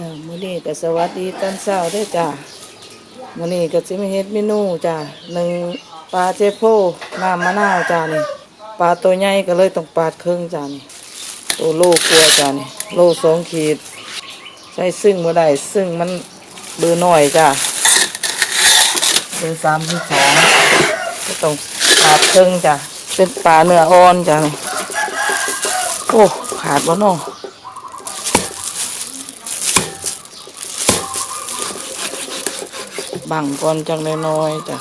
จ้ามื้อนี้ก็สวัสดีตอนเช้าด้วยจ้ามื้อนี้ก็สิมาเฮ็ดเมนูจ้าหนึ่งปลาเจโพน้ำมะนาวจ้านี่ปลาตัวใหญ่ก็เลยต้องปาดครึ่งจ้านี่ตัวโลกลัวจ้านี่โลสองขีด ใช้ซึ่งบ่ได้ซึ่งมันเบอร์น้อยจ้าเบอร์สามสิบสองก็ต้องปาดครึ่งจ้าเป็นปลาเนื้ออ่อนจ้านี่โอ้ขาดบ่เนาะ บังก่อนจังน้อยๆจ้ะ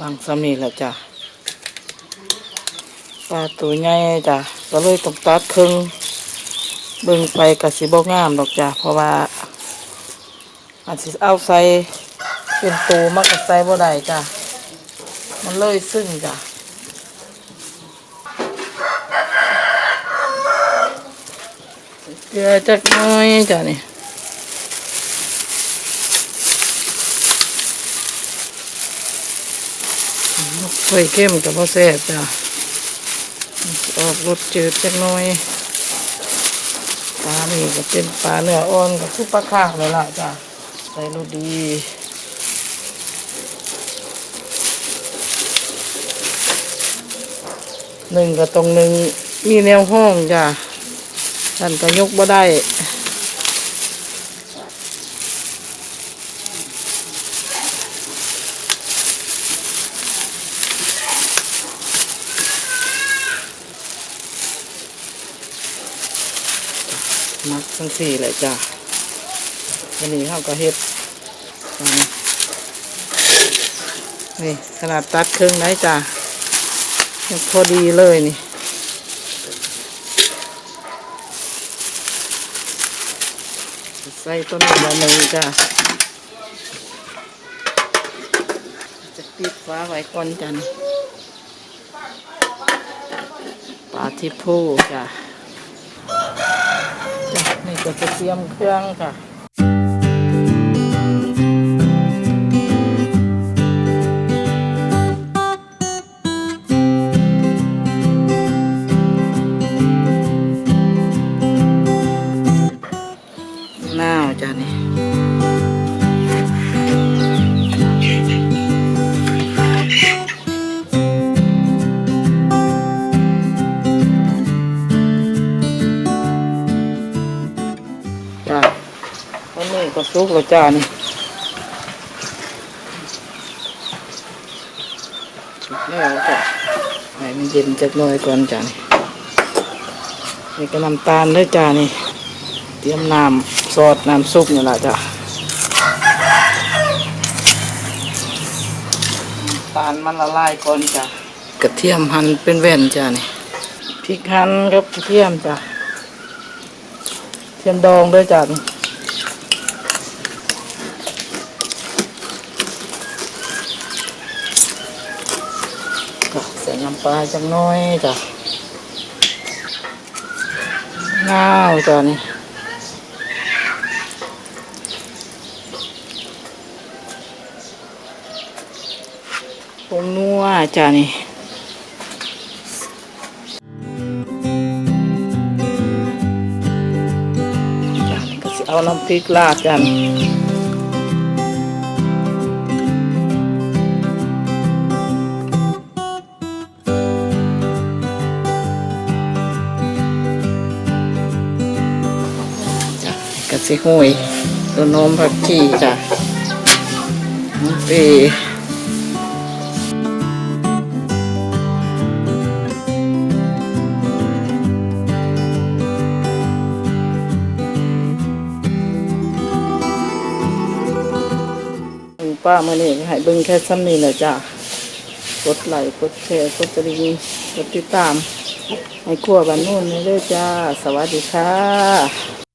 บังสำนีแหละจ้ะปลาตัวใหญ่จ้ะก็เลยต้องตัดครึ่งเบิ่งไปกะสิบ่งามดอกจ้ะเพราะว่าอาจสิเอาใส่เป็นตัวมักก็ใส่บ่ได้จ้ะ มันเลยซึ่งจ้ะเกลือจักหน้อยจ้ะนี่ไฟเข้มกับพ่อแซ่บจ้ะออกรสจืดจักหน้อยปลานี่ก็เป็นปลาเนื้ออ่อนกับคือปลาข้างเลยล่ะจ้ะใส่รสดี หนึ่งก็ตรงหนึ่งมีแนวห้องจ้ะท่านก็ยกบ่ได้มักทั้งสี่เลยจ้ะวันนี้เขาก็เฮ็ดนี่ขนาดตัดครึ่งได้จ้ะ พอดีเลยนี่ใส่ต้นนี้ละหนึ่งจ้ะจะปิดฟ้าไว้ก่อนจ้ะนี่ปลาทิพูจ้ะจ้ะนี่ก็จะเตรียมเครื่องค่ะ สุกแล้วจ้านี่สุกแล้วจ้ะให้มันเย็นจักหน่อยก่อนจ้ะนี่นี่ก็น้ำตาลด้วยจ้านี่ เตรียมน้ำซอสน้ำซุปนี่แหละจ้ะตาลมันละลายก่อนจ้ะกระเทียมหั่นเป็นแว่นจ้ะนี่พริกหั่นครับกระเทียมจ้ะเทียมดองด้วยจ้ะนี่ ส่น้ำปลาจังน้อยจ้ะน้าวจ้ะนี่ผงนัวจ้านี่จ้านี่ก็สิเอาน้ำพริกลาดกัน สิห้อยตัวน้มผักชีจ้ะเปี๊ยวป้ามื่อนี้ให้เบิ่งแค่ซ้ำนี้แหละจ้ะ กดไลค์กดแชร์กดกระดิ่งกดติดตาม ให้ครัวบ้านนู่นเลยจ้า สวัสดีค่ะ